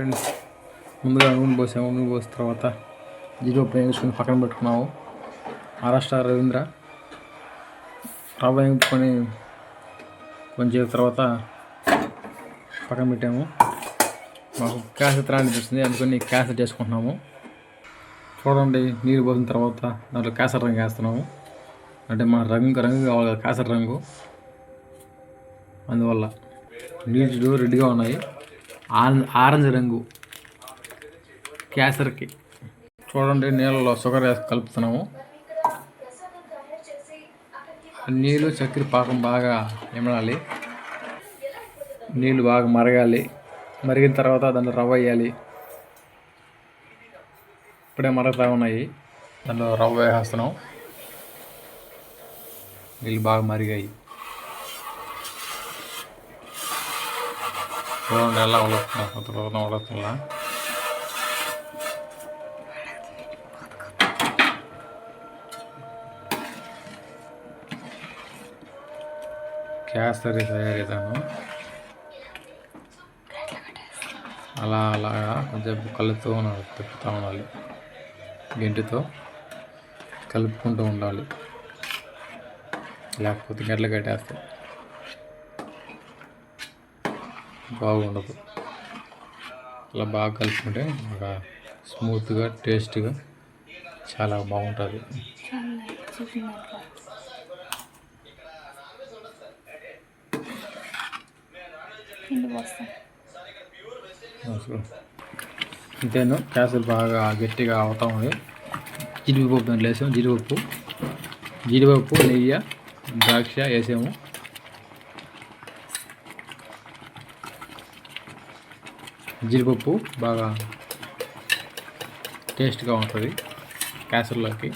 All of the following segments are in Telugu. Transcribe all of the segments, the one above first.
ఫ్రెండ్స్. ముందుగా నూనె పోసాము. నూనె పోసిన తర్వాత జీడిపప్పు వేసుకొని పక్కన పెట్టుకున్నాము. మహారాష్ట్ర రవీంద్ర రవ్వ వేపుకొని కొంచెం తర్వాత పక్కన పెట్టాము. మాకు క్యాసెట్ అనిపిస్తుంది. అందుకని క్యాసెట్ చేసుకుంటున్నాము చూడండి నీరు పోసిన తర్వాత దాంట్లో కేసరి రంగు వేస్తున్నాము. అంటే మన రంగు రంగు కావాలి కదా కేసరి రంగు. అందువల్ల నీళ్ళు రెడీగా ఉన్నాయి. ఆరెంజ్ ఆరెంజ్ రంగు. కేసరికి. చూడండి నీళ్ళలో షుగర్ వేసి కలుపుతున్నాము. నీళ్ళు చక్కెర పాకం బాగా ఇమడాలి నీళ్ళు బాగా మరగాలి. మరిగిన తర్వాత దాంట్లో రవ్వ వేయాలి. ఇప్పుడే మరగతా ఉన్నాయి. దాంట్లో రవ్వ వేసేస్తున్నాం. నీళ్ళు బాగా మరిగాయి. చూడండి ఎలా వడుతున్నా కొత్త కొత్త వడుతున్నా కేసరి తయారు చేశాను అలా అలాగా కొంచెం కలుపుతూ ఉండాలి తిప్పుతూ ఉండాలి గెంటితో కలుపుకుంటూ ఉండాలి లేకపోతే గడ్డలు కట్టేస్తాయి బాగుండదు. అలా బాగా కలుపుకుంటే బాగా స్మూత్గా టేస్ట్గా చాలా బాగుంటుంది. అంతేను క్యాసులు బాగా గట్టిగా అవుతా ఉంది. జీడిపప్పు దాంట్లో వేసాము జీడిపప్పు. జీడిపప్పు నెయ్యి ద్రాక్ష వేసాము. జీడిపప్పు బాగా టేస్ట్గా ఉంటుంది క్యాసర్లోకి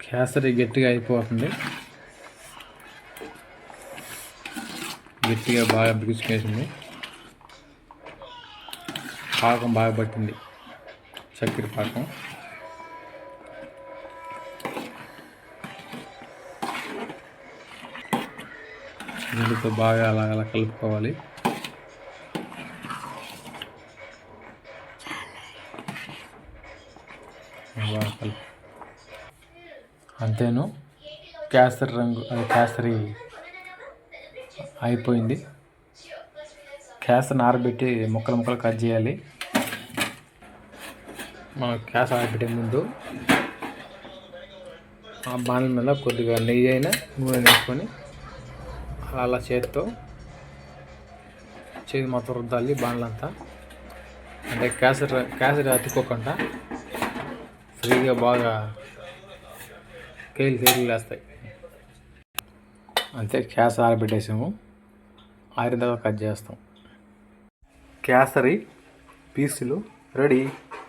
క్యాసరి గట్టిగా అయిపోతుంది. గట్టిగా బాగా బిగుసుకేసింది. పాకం బాగా పట్టింది. చక్కెర పాకం. నీళ్ళతో బాగా అలా అలా కలుపుకోవాలి. అంతేను కేసరి రంగు క్యాసరి కేసరి అయిపోయింది. కేసరిని ఆరబెట్టి ముక్కలు ముక్కలు కట్ చేయాలి. మనం కేస ఆరబెట్టే ముందు ఆ బాణల మీద కొద్దిగా నెయ్యి అయినా నూనె వేసుకొని అలా అలా చేతితో చేతి మొత్తం రుద్దాలి బాణలంతా. అంటే కేసరి కేసరి అతుక్కోకుండా ఫ్రీగా బాగా కేలు కేలు వేస్తాయి. అంతే క్యాస్ ఆరబెట్టేసాము. ఆరిన తర్వాత కట్ చేస్తాం. కేసరి పీసులు రెడీ.